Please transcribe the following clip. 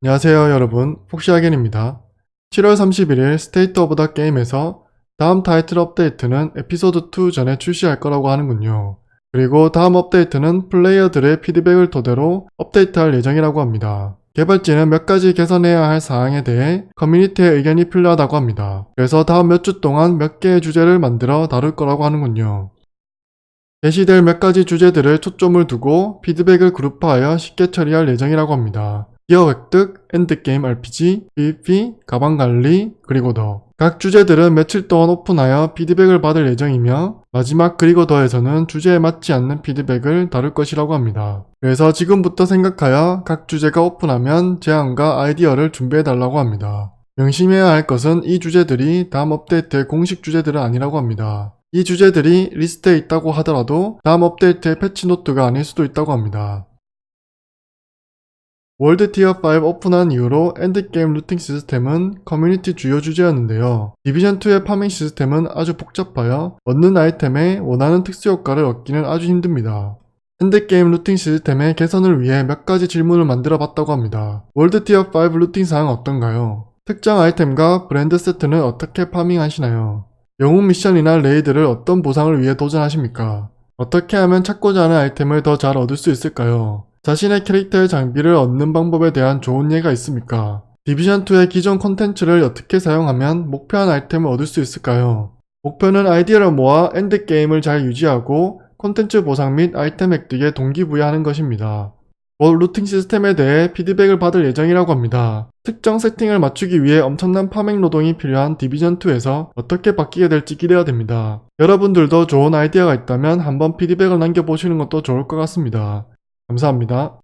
안녕하세요 여러분. 폭시아겐입니다. 7월 31일 스테이트 오브 더 게임에서 다음 타이틀 업데이트는 에피소드 2 전에 출시할 거라고 하는군요. 그리고 다음 업데이트는 플레이어들의 피드백을 토대로 업데이트할 예정이라고 합니다. 개발진은 몇 가지 개선해야 할 사항에 대해 커뮤니티의 의견이 필요하다고 합니다. 그래서 다음 몇 주 동안 몇 개의 주제를 만들어 다룰 거라고 하는군요. 게시될 몇 가지 주제들을 초점을 두고 피드백을 그룹화하여 쉽게 처리할 예정이라고 합니다. 기어 획득, 엔드게임 RPG, PVP, 가방 관리, 그리고 더. 각 주제들은 며칠 동안 오픈하여 피드백을 받을 예정이며 마지막 그리고 더에서는 주제에 맞지 않는 피드백을 다룰 것이라고 합니다. 그래서 지금부터 생각하여 각 주제가 오픈하면 제안과 아이디어를 준비해 달라고 합니다. 명심해야 할 것은 이 주제들이 다음 업데이트의 공식 주제들은 아니라고 합니다. 이 주제들이 리스트에 있다고 하더라도 다음 업데이트의 패치 노트가 아닐 수도 있다고 합니다. 월드 티어 5 오픈한 이후로 엔드게임 루팅 시스템은 커뮤니티 주요 주제였는데요. 디비전2의 파밍 시스템은 아주 복잡하여 얻는 아이템에 원하는 특수 효과를 얻기는 아주 힘듭니다. 엔드게임 루팅 시스템의 개선을 위해 몇 가지 질문을 만들어 봤다고 합니다. 월드 티어 5 루팅 사항 어떤가요? 특정 아이템과 브랜드 세트는 어떻게 파밍하시나요? 영웅 미션이나 레이드를 어떤 보상을 위해 도전하십니까? 어떻게 하면 찾고자 하는 아이템을 더 잘 얻을 수 있을까요? 자신의 캐릭터의 장비를 얻는 방법에 대한 좋은 예가 있습니까? 디비전2의 기존 콘텐츠를 어떻게 사용하면 목표한 아이템을 얻을 수 있을까요? 목표는 아이디어를 모아 엔드게임을 잘 유지하고 콘텐츠 보상 및 아이템 획득에 동기부여하는 것입니다. 곧 루팅 시스템에 대해 피드백을 받을 예정이라고 합니다. 특정 세팅을 맞추기 위해 엄청난 파밍 노동이 필요한 디비전2에서 어떻게 바뀌게 될지 기대가 됩니다. 여러분들도 좋은 아이디어가 있다면 한번 피드백을 남겨보시는 것도 좋을 것 같습니다. 감사합니다.